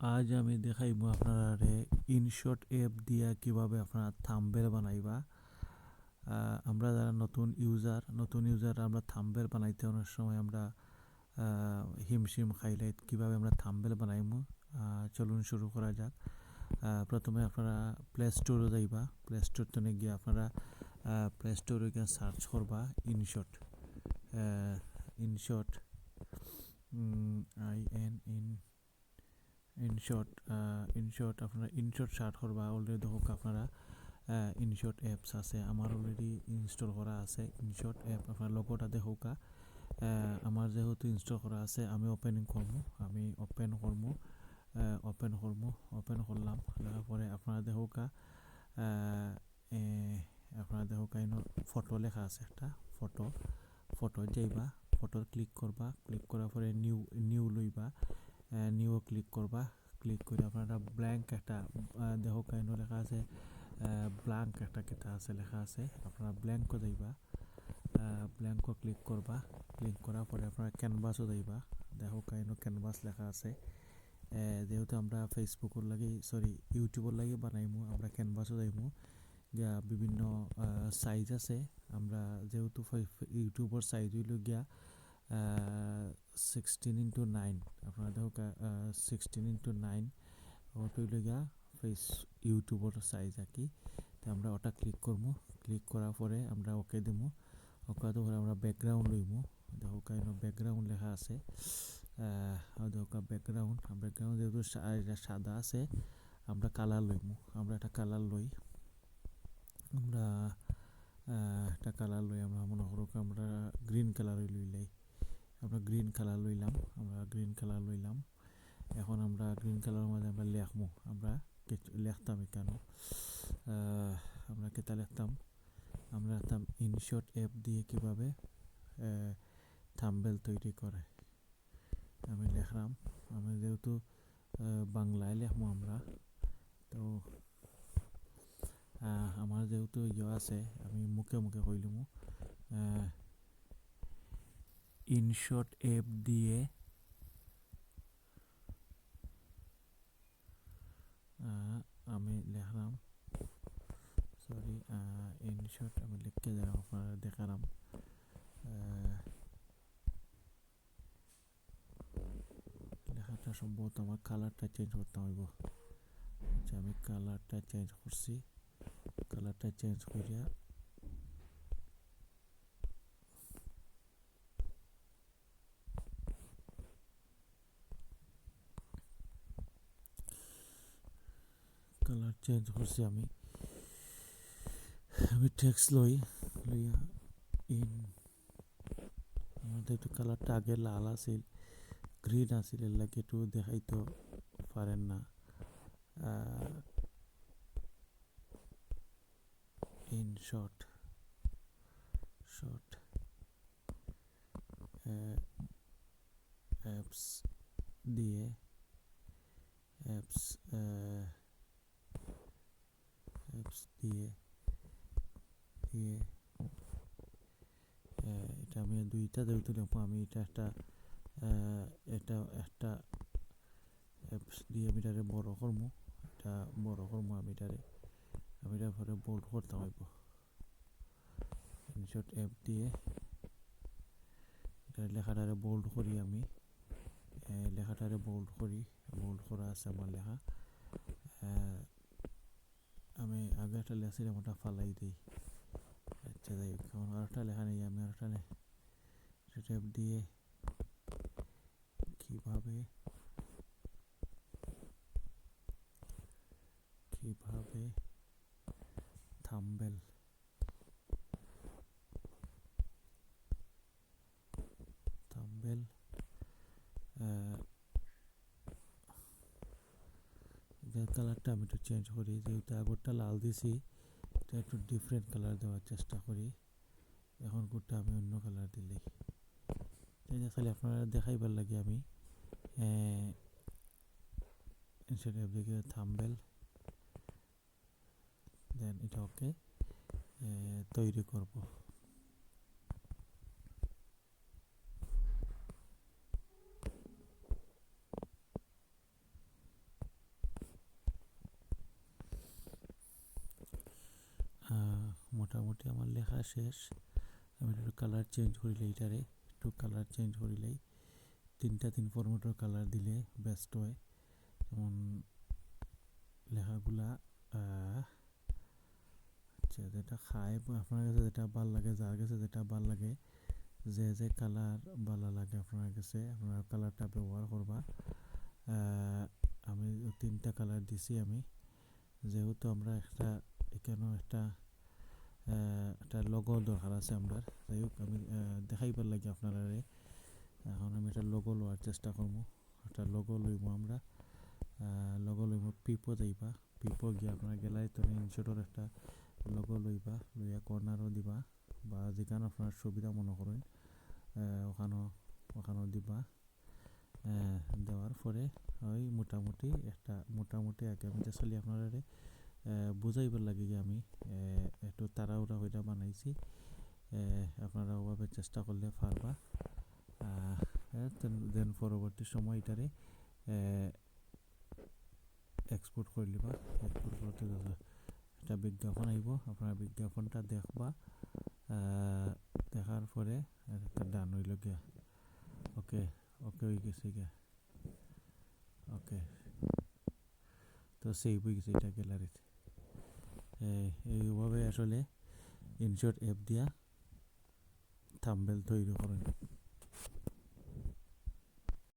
আজ আমি দেখাইবো আপনারে ইনশট অ্যাপ দিয়া কীভাবে আপনারা থাম্বেল বানাইবা। আমরা যারা নতুন ইউজার নতুন ইউজার আমরা থাম্বেল বানাইতে অনেক সময় আমরা হিমশিম খাইলে কীভাবে আমরা থাম্বেল বানাইমু চলুন শুরু করা যাক। প্রথমে আপনারা প্লে স্টোরে যাইবা। প্লে স্টোর থেকে গিয়ে আপনারা প্লে স্টোরে গিয়ে সার্চ করবা InShot InShot I N in InShot InShot আপনারা ইনশট সার্চ করবা অলরেডি দেখুক আপনারা ইনশট অ্যাপস আছে, আমার অলরেডি ইনস্টল করা আছে ইনশট অ্যাপ আপনার লগোটা দেখুকা আমার যেহেতু ইনস্টল করা আছে, আমি ওপেনিং করব, আমি ওপেন করব ওপেন করব ওপেন করলাম দেখার পরে আপনারা দেখুকা আপনারা দেখুকা ইনো ফটো লেখা আছে একটা ফটো ফটো যাইবা ফটো ক্লিক করবা ক্লিক করার পরে নিউ নিউ লইবা নিউ ক্লিক করবা ক্লিক করে আপনারা ব্ল্যাঙ্ক একটা দেখো কাইনো লেখা আছে ব্ল্যাঙ্ক একটা কেটা আছে, লেখা আছে। আপনারা ব্ল্যাঙ্কও যাইবা ব্ল্যাঙ্কও ক্লিক করবা ক্লিক করার পরে আপনারা ক্যানভাসও যাইবা দেখো কাইনো ক্যানভাস লেখা আছে। যেহেতু আমরা ফেসবুকের লাগে সরি ইউটিউবের লাগে বানাইমু, আমরা ক্যানভাসও যাইমু যা বিভিন্ন সাইজ আছে। আমরা যেহেতু ইউটিউবের সাইজ হইল গিয়া সিক্সটিন ইন্টু নাইন আপনারা দেখো সিক্সটিন ইন্টু নাইন ওটা হইল গিয়া ফেস ইউটিউবের সাইজ আর কি তো আমরা ওটা ক্লিক করব। ক্লিক করার পরে আমরা ওকে দেবো। ওকে দেওয়ার আমরা ব্যাকগ্রাউন্ড দেখো কাইন ব্যাকগ্রাউন্ড লেখা আছে। দেখো ব্যাকগ্রাউন্ড ব্যাকগ্রাউন্ড যেহেতু সাদা আছে, আমরা কালার লইমু আমরা একটা কালার লই। আমরা একটা কালার লই। আমরা মনে করো আমরা গ্রিন কালার লইলাই। আমরা গ্রিন কালার লইলাম, আমরা গ্রিন কালার লইলাম। এখন আমরা গ্রিন কালারের মধ্যে আমরা লেখমু, আমরা লেখতাম কেন আমরা কেতা লিখতাম? আমরা লিখতাম ইনশট অ্যাপ দিয়ে কীভাবে থাম্বেল তৈরি করে। আমি লেখলাম, আমি যেহেতু বাংলায় লেখবো আমরা, তো আমার যেহেতু ইয়ে আছে, আমি মুখে মুখে কইলাম। ইনশট অ্যাপ দিয়ে আমি লিখলাম সরি ইনশট, আমি লিখতে দিলাম আপনারা দেখালাম লেখাটা সম্ভবত আমার কালারটা চেঞ্জ করতে হইব। আচ্ছা আমি কালারটা চেঞ্জ করছি। কালারটা চেঞ্জ করিয়া কালার চেঞ্জ করছি আমি। আমি টেক্স লই, লইয়া ইন আমাদের একটু কালারটা আগে লাল আছিল গ্রিন আছিল, এর লাগে একটু দেখাইতে পারেন না। ইন শর্ট শর্ট অ্যাপস দিয়ে অ্যাপস দিয়ে দিয়ে এটা আমি দুইটা যেহেতু নেব। আমি এটা একটা এটা একটা অ্যাপস দিয়ে আমি এটারে বড় করব। এটা বড় করব আমি এটারে আমি এটা পরে বোল্ড করতে হইব ইনশট অ্যাপ দিয়ে এটা লেখাটারে বোল্ড করি আমি। লেখাটারে বোল্ড করি। বোল্ড করা আছে আমার লেখা। আমি আগে একটা লেখছিলাম ওটা ফালাই দিই। আচ্ছা যাই হোক, আমার আরেকটা লেখা নেই, আমি আরেকটা ট্যাপ দিয়ে কীভাবে কীভাবে থাম্বেল থাম্বেল কালারটা আমি একটু চেঞ্জ করি, যেহেতু আগরটা লাল দিছি এটা একটু ডিফারেন্ট কালার দেওয়ার চেষ্টা করি। এখন কুটটা আমি অন্য কালার দিলেই খালি আপনারা দেখাইবার লাগে আমি সেটা দিকে থাম্বেল দেন এটা ওকে তৈরি করব। মোটামুটি আমার লেখা শেষ। আমি একটু কালার চেঞ্জ করিলে এইটারে একটু কালার চেঞ্জ করিলেই তিনটা তিন ফরম্যাটের কালার দিলে বেস্ট হয়। যেমন লেখাগুলা আচ্ছা যেটা খায়, আপনার কাছে যেটা ভালো লাগে, যার কাছে যেটা ভালো লাগে, যে যে কালার ভালো লাগে আপনার কাছে, আপনার কালারটা ব্যবহার করবা। আমি তিনটা কালার দিছি আমি। যেহেতু আমরা একটা, এখানেও একটা একটা লগো দরকার আছে আমরা যাই হোক, আমি দেখাইবার লাগে আপনারা এখন আমি একটা লগো লওয়ার চেষ্টা করব। একটা লগো লইব আমরা। লগো লইব পিপো যাইবা। পিপো গিয়ে আপনার গ্যালারিতে ইনশোটর একটা লগো লইবা, লইয়া কর্নারও দিবা, বা যেখানে আপনার সুবিধা মনে করেন ওখানেও ওখানেও দিবা। দেওয়ার পরে ওই মোটামুটি একটা, মোটামুটি আগে আমি চলি আপনারা বুঝাইবার লাগে আমি তাড়াহুড়া হইটা বানাইছি। আহ, আপনারা ওভাবে চেষ্টা করলে পারবা। দেন পরবর্তী সময় এটারে এক্সপোর্ট করে লিবা এক্সপোর্ট করতে একটা বিজ্ঞাপন আইব। আপনারা বিজ্ঞাপনটা দেখবা। দেখার পরে একটা ডান হইল গিয়া। ওকে ওকে হয়ে গেছে গিয়া। ওকে। তো সেভ হয়ে গেছে এটা গ্যালারিতে। এইভাবে আসলে ইনশর্ট এপ দিয়া থাম্বেল তৈরি করেন।